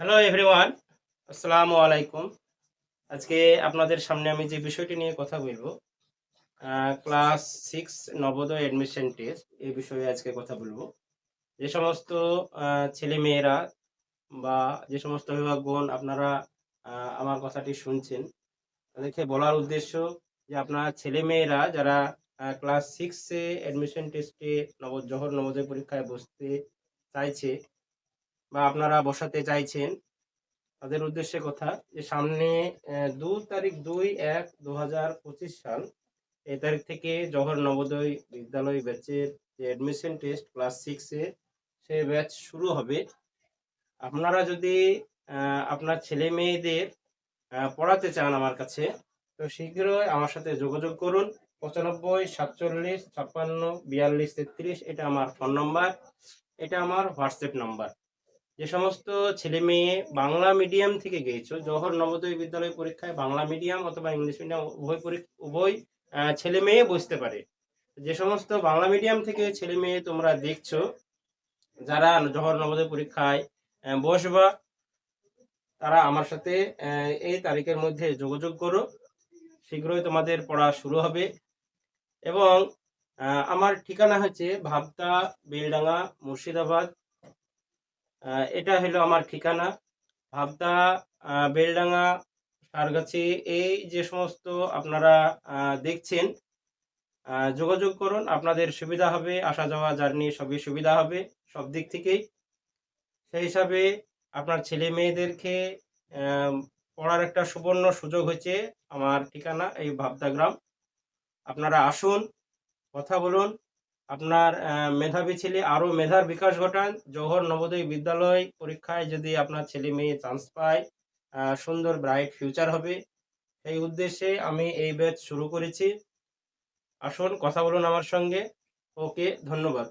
Hello everyone আসসালামু আলাইকুম আজকে আপনাদের সামনে আমি যে বিষয়টি নিয়ে কথা বলব class six Navodaya admission test এই বিষয়ে আজকে কথা বলব। যে সমস্ত ছেলে মেয়েরা বা যে সমস্ত অভিভাবকগণ আপনারা আমার কথাটি শুনছেন, তাদেরকে বলার উদ্দেশ্য যে আপনার ছেলে মেয়েরা যারা ক্লাস সিক্সে অ্যাডমিশন টেস্টে নব, জহর নবোদয় পরীক্ষায় বসতে চাইছে বা আপনারা বসাতে চাইছেন, তাদের উদ্দেশ্যে কথা যে সামনে দু তারিখ দুই এক দু সাল এই তারিখ থেকে জহর নবোদয় বিদ্যালয় ব্যাচের যে অ্যাডমিশন টেস্ট ক্লাস সিক্সে সে ব্যাচ শুরু হবে। আপনারা যদি আপনার ছেলে মেয়েদের পড়াতে চান আমার কাছে, তো শীঘ্রই আমার সাথে যোগাযোগ করুন। পঁচানব্বই, সাতচল্লিশ, ছাপ্পান্ন, বিয়াল্লিশ, তেত্রিশ, এটা আমার ফোন নম্বর এটা আমার হোয়াটসঅ্যাপ নাম্বার যে সমস্ত ছেলে মেয়ে বাংলা মিডিয়াম থেকে গিয়েছো জহর নবোদয় বিদ্যালয় পরীক্ষায় বাংলা মিডিয়াম অথবা ইংলিশ মিডিয়াম উভয় উভয় ছেলে মেয়ে বসতে পারে। যে সমস্ত বাংলা মিডিয়াম থেকে ছেলে মেয়ে তোমরা দেখছ, যারা জহর নবোদয় পরীক্ষায় বসবা, তারা আমার সাথে এই তারিখের মধ্যে যোগাযোগ করো। শীঘ্রই তোমাদের পড়া শুরু হবে। এবং আমার ঠিকানা হচ্ছে ভাবতা, বেলডাঙ্গা, মুর্শিদাবাদ এটা হলো আমার ঠিকানা। ভাবদা বেলডাঙ্গা, সারগাছি, এই যে সমস্ত আপনারা দেখছেন যোগাযোগ করুন। আপনাদের সুবিধা হবে, আসা যাওয়া, জার্নি সবই সুবিধা হবে, সব দিক থেকেই। সেই হিসাবে আপনার ছেলে মেয়েদেরকে পড়ার একটা সুবর্ণ সুযোগ হয়েছে আমার ঠিকানা, এই ভাবদা গ্রাম। আপনারা আসুন, কথা বলুন আপনার মেধাবী ছেলে আরও মেধার বিকাশ ঘটান। জোহর নবোদয় বিদ্যালয় পরীক্ষায় যদি আপনার ছেলে মেয়ে চান্স পায় সুন্দর ব্রাইট ফিউচার হবে। এই উদ্দেশ্যে আমি এই ব্যাচ শুরু করেছি। আসুন, কথা বলুন আমার সঙ্গে। ওকে, ধন্যবাদ।